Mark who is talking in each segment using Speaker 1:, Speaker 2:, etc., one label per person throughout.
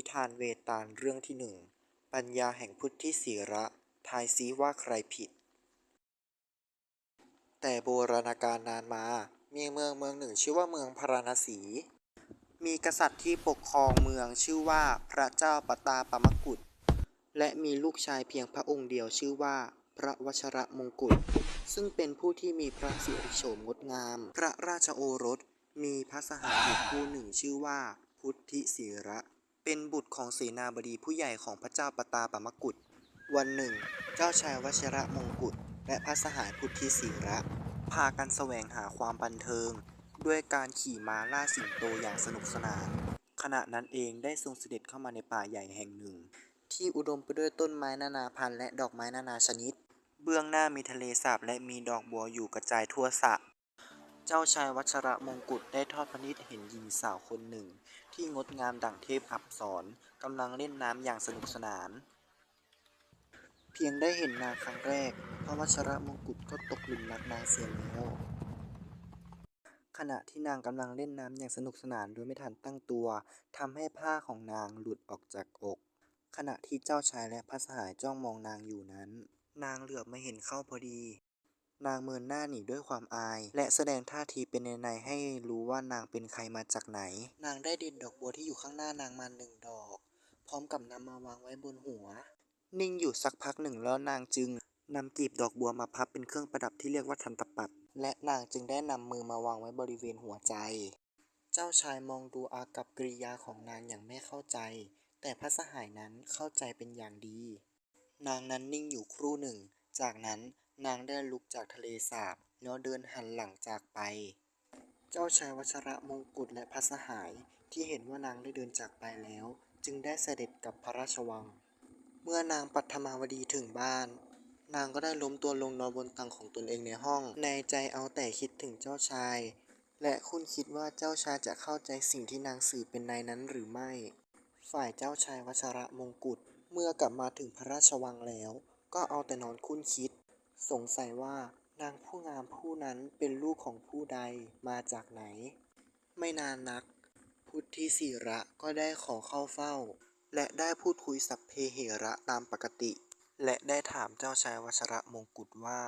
Speaker 1: นิทานเวตาลเรื่องที่หนึ่ง ปัญญาแห่งพุทธิศีระ ทายซิว่าใครผิด แต่โบราณกาลนานมา มีเมืองเมืองหนึ่งชื่อว่าเมืองพาราณสี มีกษัตริย์ที่ปกครองเมืองชื่อว่าพระเจ้าปตาปมกุฎ และมีลูกชายเพียงพระองค์เดียวชื่อว่าพระวชระมงกุฎ ซึ่งเป็นผู้ที่มีพระสิริโฉมงดงาม พระราชโอรส มีพระสหายอยู่คู่หนึ่งชื่อว่า พุทธิศีระ เป็นบุตรของเสนาบดีผู้ใหญ่ของพระเจ้าปตาปมกุฎวันหนึ่ง เจ้าชายวชระมงกุฎและพระสหายพุทธิศีระ พากันแสวงหาความบันเทิง ด้วยการขี่ม้าล่าสิงโตอย่างสนุกสนาน ขณะนั้นเองได้ทรงเสด็จเข้ามาในป่าใหญ่แห่งหนึ่ง ที่อุดมไปด้วยต้นไม้นานาพันธุ์และดอกไม้นานาชนิด เบื้องหน้ามีทะเลสาบและมีดอกบัวอยู่กระจายทั่วสระ เจ้าชายวัชระมงกุฎได้ทอดพระเนตรเห็นหญิงสาวคนหนึ่ง ที่งดงามดั่งเทพอับสรกำลังเล่นน้ำอย่างสนุกสนาน เพียงได้เห็นนางครั้งแรก พระวัชระมงกุฎก็ตกหลุมรักนางเสียแล้วขณะที่นางกำลังเล่นน้ำอย่างสนุกสนานโดยไม่ทันตั้งตัวทำให้ผ้าของนางหลุดออกจากอก ขณะที่เจ้าชายและพระสหายจ้องมองนางอยู่นั้น นางเหลือบมาเห็นเข้าพอดี นางเมินหน้าหนีด้วยความอาย และแสดงท่าทีเป็นในๆให้รู้ว่านางเป็นใครมาจากไหน นางได้ด็ดดอกบัวที่อยู่ข้างหน้านางมาหนึ่งดอก พร้อมกับนำมาวางไว้บนหัว นิ่งอยู่สักพักหนึ่งแล้วนางจึงนำกลีบดอกบัวมาพับเป็นเครื่องประดับที่เรียกว่าทันตปัตรและนางจึงได้นำมือมาวางไว้บริเวณหัวใจ เจ้าชายมองดูอากับกริยาของนางอย่างไม่เข้าใจ แต่พระสหายนั้นเข้าใจเป็นอย่างดี นางนั้นนิ่งอยู่ครู่หนึ่ง จากนั้น นางได้ลุกจากทะเลสาบแล้วเดินหันหลังจากไป เจ้าชายวัชระมงกุฎและพระสหายที่เห็นว่านางได้เดินจากไปแล้ว จึงได้เสด็จกับพระราชวัง เมื่อนางปัทมาวดีถึงบ้าน นางก็ได้ล้มตัวลงนอนบนตังของตนเองในห้อง ในใจเอาแต่คิดถึงเจ้าชาย และคุณคิดว่าเจ้าชายจะเข้าใจสิ่งที่นางสื่อเป็นในนั้นหรือไม่ ฝ่ายเจ้าชายวัชระมงกุฎเมื่อกลับมาถึงพระราชวังแล้ว ก็เอาแต่นอนคุ้นคิด สงสัยว่านางผู้งามผู้นั้นเป็นลูกของผู้ใดมาจากไหน ไม่นานนัก พุทธิศีระก็ได้ขอเข้าเฝ้า และได้พูดคุยสัพเพเหระตามปกติ และได้ถามเจ้าชายวชระมงกุฎว่า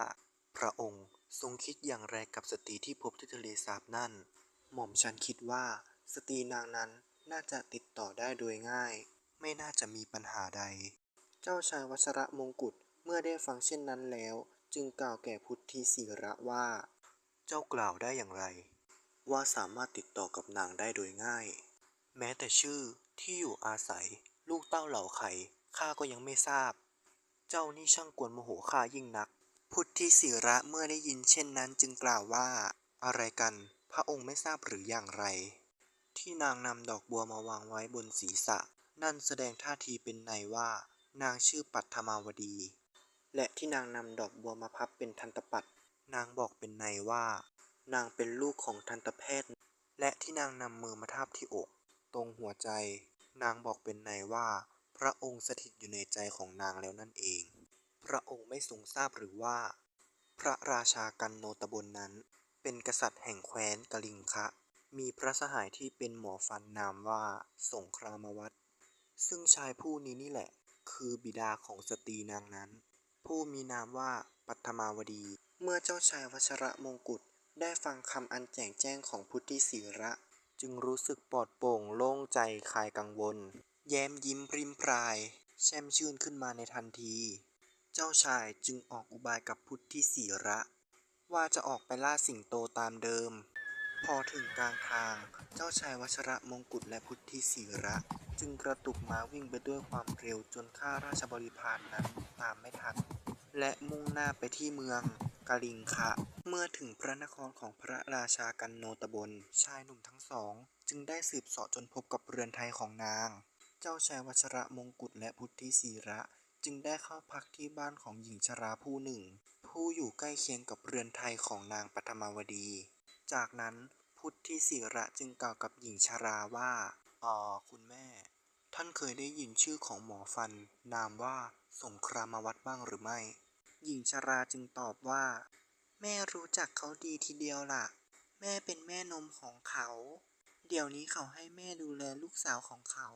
Speaker 1: พระองค์ทรงคิดอย่างไรกับสตรีที่พบที่ทะเลสาบนั่น หม่อมฉันคิดว่าสตรีนางนั้นน่าจะติดต่อได้โดยง่าย ไม่น่าจะมีปัญหาใด เจ้าชายวชระมงกุฎเมื่อได้ฟังเช่นนั้นแล้ว จึงกล่าวแก่พุทธิศีระว่า เจ้ากล่าวได้อย่างไร ว่าสามารถติดต่อกับนางได้โดยง่าย แม้แต่ชื่อที่อยู่อาศัย ลูกเต้าเหล่าไข่ข้าก็ยังไม่ทราบ เจ้านี่ช่างกวนโมโหข้ายิ่งนัก พุทธิศีระเมื่อได้ยินเช่นนั้นจึงกล่าวว่า อะไรกัน พระองค์ไม่ทราบหรืออย่างไร ที่นางนำดอกบัวมาวางไว้บนศีรษะ นั่นแสดงท่าทีเป็นในว่า นางชื่อปัทมาวดี และที่นางนำดอกบัวมาพับเป็นทันตปัตรนางบอกเป็นในว่า นางเป็นลูกของทันตแพทย์ และที่นางนำมือมาทาบที่อก ตรงหัวใจ นางบอกเป็นในว่า พระองค์สถิตอยู่ในใจของนางแล้วนั่นเอง พระองค์ไม่ทรงทราบหรือว่า พระราชากันโนตบนนั้น เป็นกษัตริย์แห่งแคว้นกลิงคะ มีพระสหายที่เป็นหมอฟันนามว่าสงครามวัตรซึ่งชายผู้นี้นี่แหละ คือบิดาของสตรีนางนั้น ผู้มีนามว่าปัทมาวดี เมื่อเจ้าชายวชระมงกุฎได้ฟังคำอันแจ่งแจ้งของพุทธิศีระ จึงรู้สึกปลอดโปร่งโล่งใจคลายกังวล แย้มยิ้มพริมพราย แช่มชื่นขึ้นมาในทันที เจ้าชายจึงออกอุบายกับพุทธิศีระ ว่าจะออกไปล่าสิงโตตามเดิม พอถึงกลางทาง เจ้าชายวชระมงกุฎและพุทธิศีระ จึงกระตุกม้าวิ่งไปด้วยความเร็วจนข้าราชบริพารนั้นตามไม่ทัน และมุ่งหน้าไปที่เมืองกาลิงคะ เมื่อถึงพระนครของพระราชากันโนตบลชายหนุ่มทั้งสอง จึงได้สืบเสาะจนพบกับเรือนไทยของนาง เจ้าชายวัชระมงกุฎและพุทธิศีระจึงได้เข้าพักที่บ้านของหญิงชราผู้หนึ่ง ผู้อยู่ใกล้เคียงกับเรือนไทยของนางปฐมาวดี จากนั้นพุทธิศิระจึงกล่าวกับหญิงชราว่า อ๋อ คุณแม่ ท่านเคยได้ยินชื่อของหมอฟัน นามว่าสงครามวัตรบ้างหรือไม่ หญิงชราจึงตอบว่า แม่รู้จักเขาดีทีเดียวล่ะ แม่เป็นแม่นมของเขา เดี๋ยวนี้เขาให้แม่ดูแลลูกสาวของเขา